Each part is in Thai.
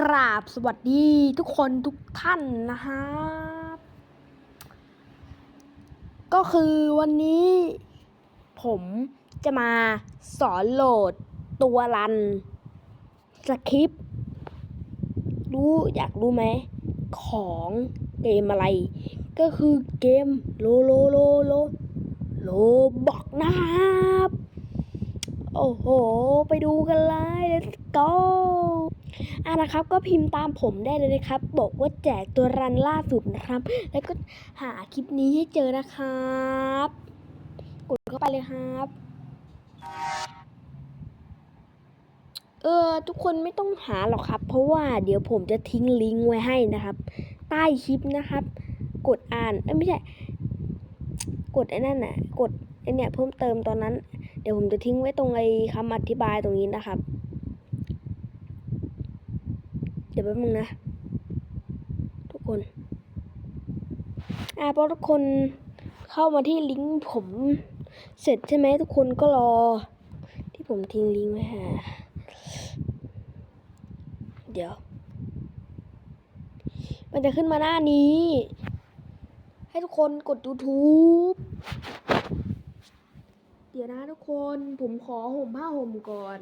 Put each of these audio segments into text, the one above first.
กราบสวัสดีทุกคนทุกท่านนะครับก็คือวันนี้ ผมจะมาสอนโหลดตัวรันสคริปต์รู้อยากรู้ไหม ของเกมอะไร ก็คือเกมโลโลโลโลโลบอกนะครับ โอ้โห ไปดูกันเลย let's go อะนะครับก็พิมพ์ตามผมได้เลยนะครับ บอกว่าแจกตัวรันล่าสุดนะครับ แล้วก็หาคลิปนี้ให้เจอนะครับ กดเข้าไปเลยครับ เออทุกคนไม่ต้องหาหรอกครับ เพราะว่าเดี๋ยวผมจะทิ้งลิงก์ไว้ให้นะครับ ใต้คลิปนะครับ กดอ่านเอ้ไม่ใช่ กดไอ้นั่นน่ะ กดไอ้เนี่ยเพิ่มเติมตอนนั้น เดี๋ยวผมจะทิ้งไว้ตรงไอ้คำอธิบายตรงนี้นะครับ ดี๋ยวแป๊บนึงนะ ทุกคน อ่าพอทุกคนเข้ามาที่ลิงก์ผมเสร็จใช่ไหมทุกคนก็รอ ที่ผมทิ้งลิงก์ไว้ฮะเดี๋ยว มันจะขึ้นมาหน้านี้ ให้ทุกคนกด YouTube เดี๋ยวนะทุกคนผมขอห่มผ้าห่มก่อน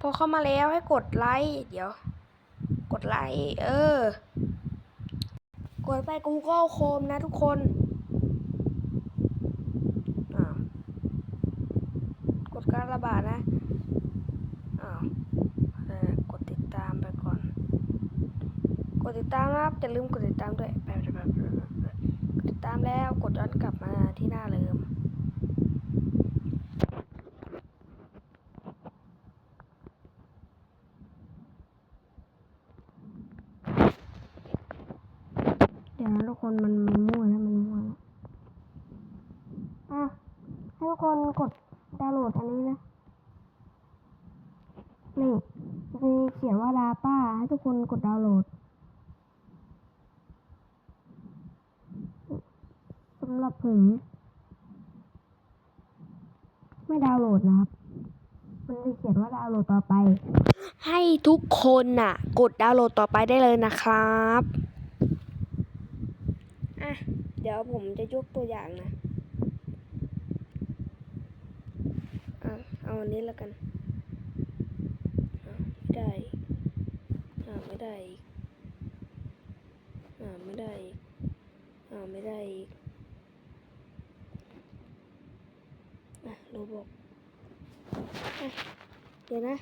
พอเข้ามาแล้วให้กดไลค์เดี๋ยว กดไลค์เออ กดไป Google Chrome นะทุกคนกดการระบาดนะอ้าวกดติดตามไปก่อน กดติดตามนะครับอย่าลืมกดติดตามด้วยไปไปไปไปไปไปกดติดตามแล้วกดย้อนกลับมาที่หน้าเดิม เดี๋ยวนะ ทุกคนมันมันมั่วแล้วมันมั่วแล้วอะให้ทุกคนกดดาวน์โหลดอันนี้นะ นี่จะเขียนว่าลาป้า ให้ทุกคนกดดาวน์โหลดสำหรับผมไม่ดาวน์โหลดนะครับ มันจะเขียนว่าดาวน์โหลดต่อไป ให้ทุกคนน่ะ กดดาวน์โหลดต่อไปได้เลยนะครับ เดี๋ยวผมจะยกตัวอย่างนะอะเอาอันนี้แล้วกันอะไม่ได้อ่าไม่ได้อีกอ่าไม่ได้อีกอ่าไม่ได้อีกอะโลบอกอะเดี๋ยวนะ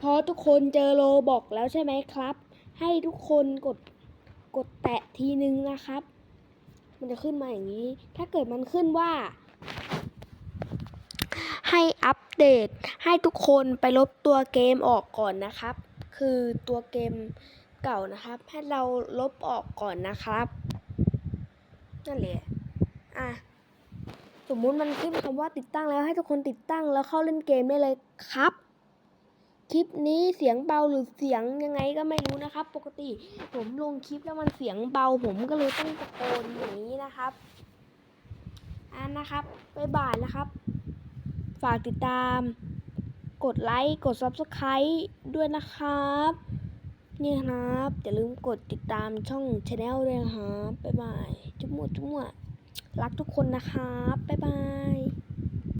พอทุกคนเจอโลบอกแล้วใช่ไหมครับ ให้ทุกคนกดกดแตะทีนึงนะครับ มันจะขึ้นมาอย่างนี้ ถ้าเกิดมันขึ้นว่า ให้อัปเดต ให้ทุกคนไปลบตัวเกมออกก่อนนะครับ คือตัวเกมเก่านะครับ ให้เราลบออกก่อนนะครับนั่นแหละอะสมมุติมันขึ้นคำว่าติดตั้งแล้วให้ทุกคนติดตั้งแล้วเข้าเล่นเกมได้เลยครับ คลิปนี้เสียงเบาหรือเสียงยังไงก็ไม่รู้นะครับ ปกติผมลงคลิปแล้วมันเสียงเบาผมก็เลยต้องตะโกนอย่างนี้นะครับอ่านะครับบ๊ายบายนะครับ ฝากติดตาม กดไลค์กด Subscribe ด้วยนะครับ นี่ครับอย่าลืมกดติดตามช่องช anel ด้วยนะครับบ๊ายบายจุ๊บหมวจุ๊บมวรักทุกคนนะครับบ๊ายบาย